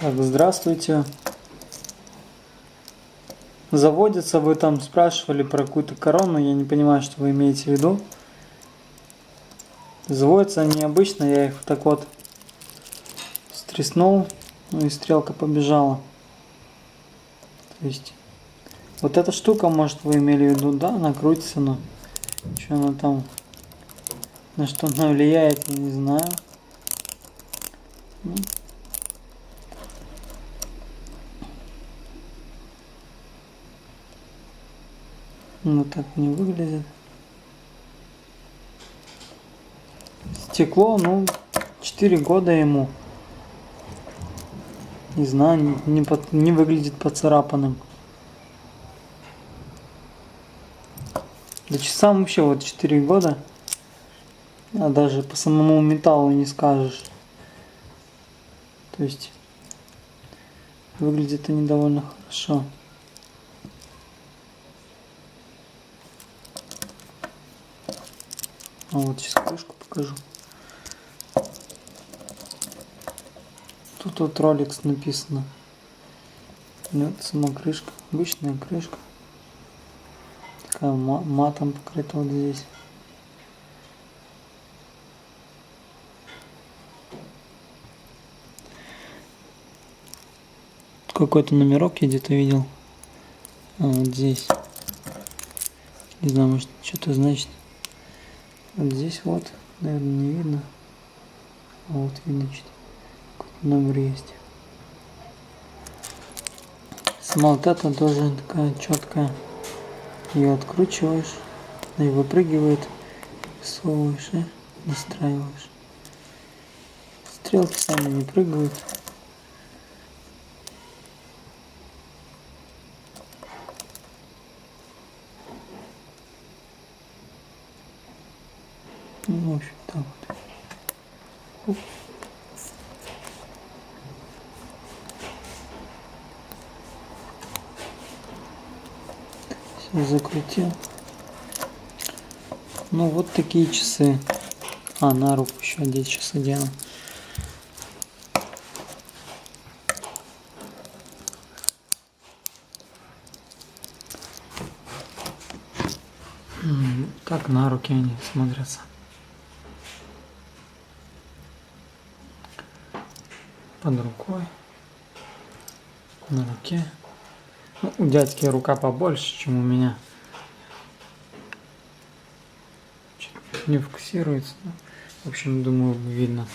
Так, здравствуйте. Заводится, вы там спрашивали про какую-то корону, я не понимаю, что вы имеете в виду. Заводятся они обычно, я их так вот стреснул, ну и стрелка побежала. То есть, вот эта штука, может, вы имели в виду, да, она крутится, но что она там, на что она влияет, я не знаю. Ну, Ну так не выглядит. Стекло, ну, 4 года ему. Не знаю, не, под- не выглядит поцарапанным. Да часам вообще вот 4 года. А даже по самому металлу не скажешь. То есть выглядят они довольно хорошо. Вот сейчас крышку покажу. Тут вот Rolex написано. Нет, сама крышка. Обычная крышка. Такая ма- матом покрыта вот здесь. Какой-то номерок я где-то видел. А, вот здесь. Не знаю, может что-то значит. Вот здесь вот, наверное, не видно. А вот видно что номер есть. Сама вот эта тоже такая четкая. Ее откручиваешь, она и выпрыгивает, всовываешь и настраиваешь. Стрелки сами не прыгают. Ну, в общем, так вот. Все закрутил. Ну вот такие часы. А, на руку еще одеть одену. М, Так на руки они смотрятся. Под рукой. На руке. Ну, у дядьки рука побольше, чем у меня. Не фокусируется. В общем, думаю, видно.